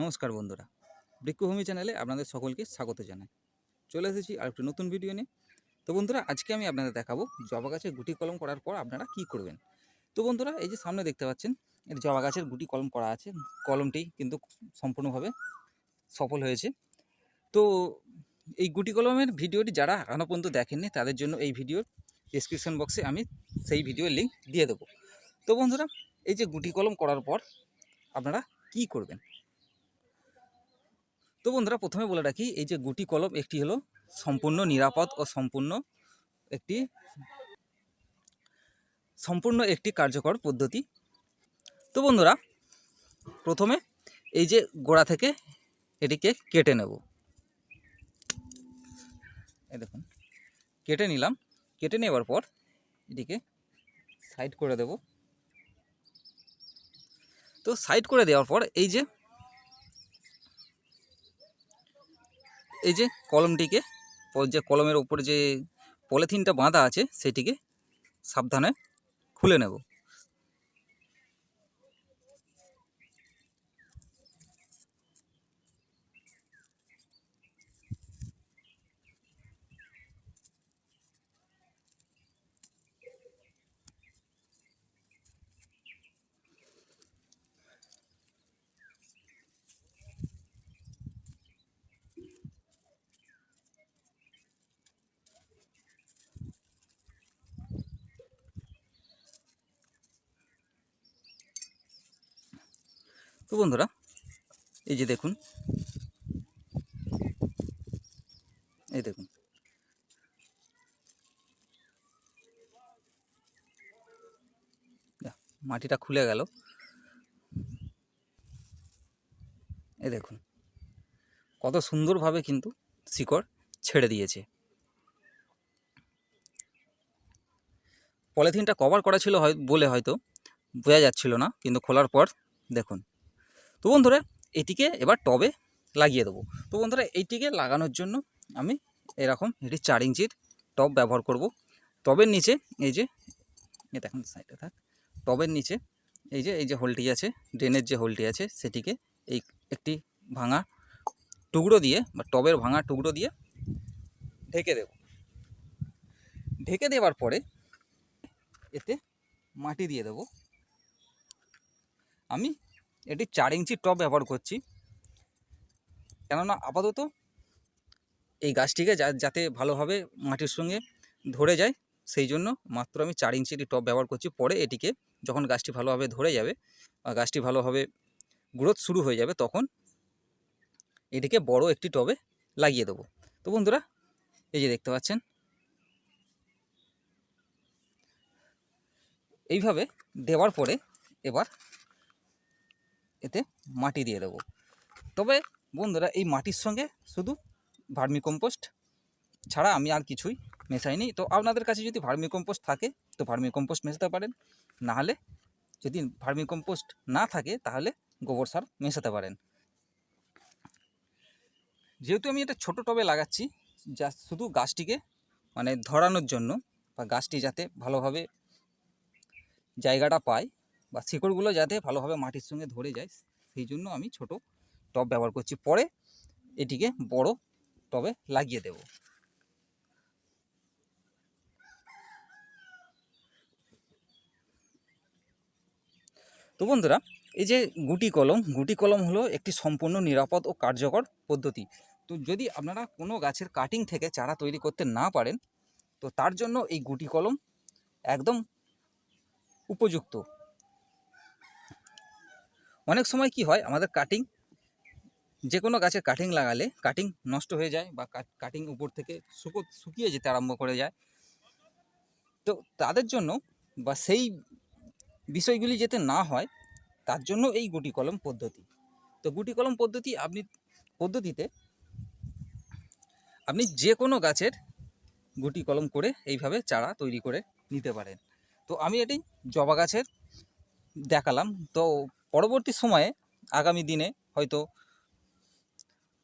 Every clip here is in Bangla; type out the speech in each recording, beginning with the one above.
নমস্কার বন্ধুরা। বৃক্ষভূমি চ্যানেলে আপনাদের সকলকে স্বাগত জানাই। চলে এসেছি আর একটি নতুন ভিডিও নিয়ে। তো বন্ধুরা, আজকে আমি আপনাদের দেখাবো জবা গাছের গুটি কলম করার পর আপনারা কি করবেন। তো বন্ধুরা, এই যে সামনে দেখতে পাচ্ছেন, এর জবা গাছের গুটি কলম করা আছে। কলমটি কিন্তু সম্পূর্ণভাবে সফল হয়েছে। তো এই গুটি কলমের ভিডিওটি যারা এখনও পর্যন্ত দেখেননি, তাদের জন্য এই ভিডিওর ডিসক্রিপশন বক্সে আমি সেই ভিডিওর লিঙ্ক দিয়ে দেবো। তো বন্ধুরা, এই যে গুটি কলম করার পর আপনারা কি করবেন? তো বন্ধুরা প্রথমে বলে রাখি, এই যে গুটি কলম একটি হলো সম্পূর্ণ নিরাপদ ও সম্পূর্ণ একটি সম্পূর্ণ একটি কার্যকর পদ্ধতি। তো বন্ধুরা, প্রথমে এই যে গোড়া থেকে এটিকে কেটে নেব। এই দেখুন, কেটে নিলাম। কেটে নেওয়ার পর এটিকে সাইড করে দেব। তো সাইড করে দেওয়ার পর এই যে এই যে কলমটিকে যে কলমের উপরে যে পলিথিনটা বাঁধা আছে সেটিকে সাবধানে খুলে নেব। তো বন্ধুরা, এই যে দেখুন, এই দেখুন। মাটিটা খুলে গেল। এই দেখুন, কত সুন্দরভাবে কিন্তু শিকড় ছেড়ে দিয়েছে। পলিথিনটা কভার করা ছিল হয়, বলে হয়তো বোঝা যাচ্ছিল না, কিন্তু খোলার পর দেখুন তো বন্ধুরা, এটিকে এবার টবে লাগিয়ে দেবো। তো বন্ধুরা, এইটিকে লাগানোর জন্য আমি এরকম এটি চার ইঞ্চির টব ব্যবহার করব। টবের নিচে এই যে দেখুন সাইডে থাক। টবের নিচে এই যে এই যে হোলটি আছে ড্রেনের যে হোলটি আছে, সেটিকে এই একটি ভাঙা টুকরো দিয়ে বা টবের ভাঙা টুকরো দিয়ে ঢেকে দেব। ঢেকে দেওয়ার পরে এতে মাটি দিয়ে দেব। আমি এটি চার ইঞ্চি টব ব্যবহার করছি। কেননা আপাতত এই গাছটিকে যাতে ভালোভাবে মাটির সঙ্গে ধরে যায়, সেই জন্য মাত্র আমি চার ইঞ্চি টব ব্যবহার করছি। পরে এটিকে যখন গাছটি ভালোভাবে ধরে যাবে বা গাছটি ভালোভাবে গ্রোথ শুরু হয়ে যাবে, তখন এটিকে বড় একটি টবে লাগিয়ে দেবো। তো বন্ধুরা, এই যে দেখতে পাচ্ছেন, এইভাবে দেওয়ার পরে এবার এতে মাটি দিয়ে দেবো। তবে বন্ধুরা, এই মাটির সঙ্গে শুধু ভার্মি কম্পোস্ট ছাড়া আমি আর কিছুই মেশাইনি। তো আপনাদের কাছে যদি ভার্মি কম্পোস্ট থাকে, তো ভার্মি কম্পোস্ট মেশাতে পারেন। নাহলে যদি ভার্মি কম্পোস্ট না থাকে, তাহলে গোবর সার মেশাতে পারেন। যেহেতু আমি এটা ছোট টবে লাগাচ্ছি, যা শুধু গাছটিকে মানে ধরানোর জন্য বা গাছটি যাতে ভালোভাবে জায়গাটা পায় বা শিকড়গুলো যাতে ভালোভাবে মাটির সঙ্গে ধরে যায়, সেই জন্য আমি ছোট টব ব্যবহার করছি। পরে এটিকে বড় টবে লাগিয়ে দেব। তো বন্ধুরা, এই যে গুটি কলম গুটি কলম হলো একটি সম্পূর্ণ নিরাপদ ও কার্যকর পদ্ধতি। তো যদি আপনারা কোনো গাছের কাটিং থেকে চারা তৈরি করতে না পারেন, তো তার জন্য এই গুটি কলম একদম উপযুক্ত। অনেক সময় কি হয়, আমাদের কাটিং যে কোনো গাছের কাটিং লাগালে কাটিং নষ্ট হয়ে যায় বা কাটিং উপর থেকে শুকো, শুকিয়ে যেতে আরম্ভ করে যায়। তো তাদের জন্য বা সেই বিষয়গুলি যাতে না হয়, তার জন্য এই গুটি কলম পদ্ধতি। তো গুটি কলম পদ্ধতি আপনি, পদ্ধতিতে আপনি যে কোনো গাছের গুটি কলম করে এইভাবে চারা তৈরি করে নিতে পারেন। তো আমি এটি জবা গাছের দেখালাম। তো পরবর্তী সময়ে আগামী দিনে হয়তো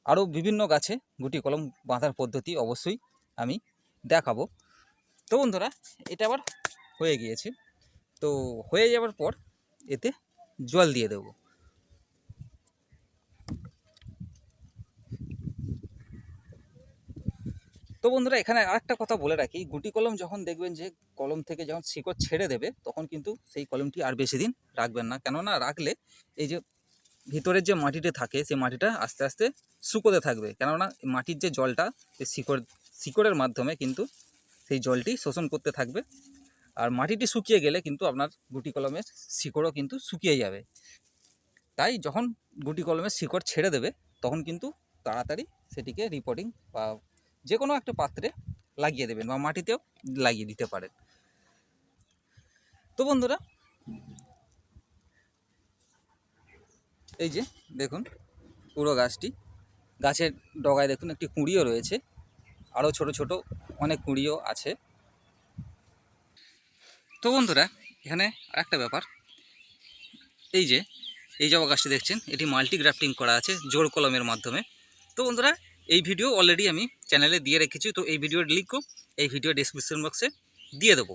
আরও বিভিন্ন গাছে গুটি কলম বাঁধার পদ্ধতি অবশ্যই আমি দেখাবো। তো বন্ধুরা, এটা আবার হয়ে গিয়েছে। তো হয়ে যাওয়ার পর এতে জল দিয়ে দেবো। তো বন্ধুরা, এখানে আরেকটা কথা বলে রাখি। গুটি কলম যখন দেখবেন যে, কলম থেকে যখন শিকড় ছেড়ে দেবে, তখন কিন্তু সেই কলমটি আর বেশি দিন রাখবেন না। কেননা, রাখলে এই যে, ভিতরের যে মাটিটা থাকে, সেই মাটিটা আস্তে আস্তে শুকোতে থাকবে। কেননা মাটির যে জলটা সেই শিকড়, শিকড়ের মাধ্যমে কিন্তু সেই জলটি শোষণ করতে থাকবে। আর মাটিটি শুকিয়ে গেলে কিন্তু আপনার গুটি কলমের শিকড়ও কিন্তু শুকিয়ে যাবে। তাই যখন গুটি কলমের শিকড় ছেড়ে দেবে, তখন কিন্তু তাড়াতাড়ি সেটিকে রিপোর্টিং বা যে কোনো একটা পাত্রে লাগিয়ে দেবেন বা মাটিতেও লাগিয়ে দিতে পারেন। তো বন্ধুরা, এই যে দেখুন পুরো গাছটি। গাছের ডগায় দেখুন একটি কুঁড়িও রয়েছে। আরও ছোট ছোট অনেক কুঁড়িও আছে। তো বন্ধুরা, এখানে আরেকটা ব্যাপার। এই যে, এই জবা গাছটি দেখছেন, এটি মাল্টি গ্রাফটিং করা আছে জোর কলমের মাধ্যমে। তো বন্ধুরা এই ভিডিও অলরেডি আমি চ্যানেলে দিয়ে রেখেছি, তো এই ভিডিওর লিঙ্কও এই ভিডিও ডিসক্রিপশন বক্সে দিয়ে দেবো।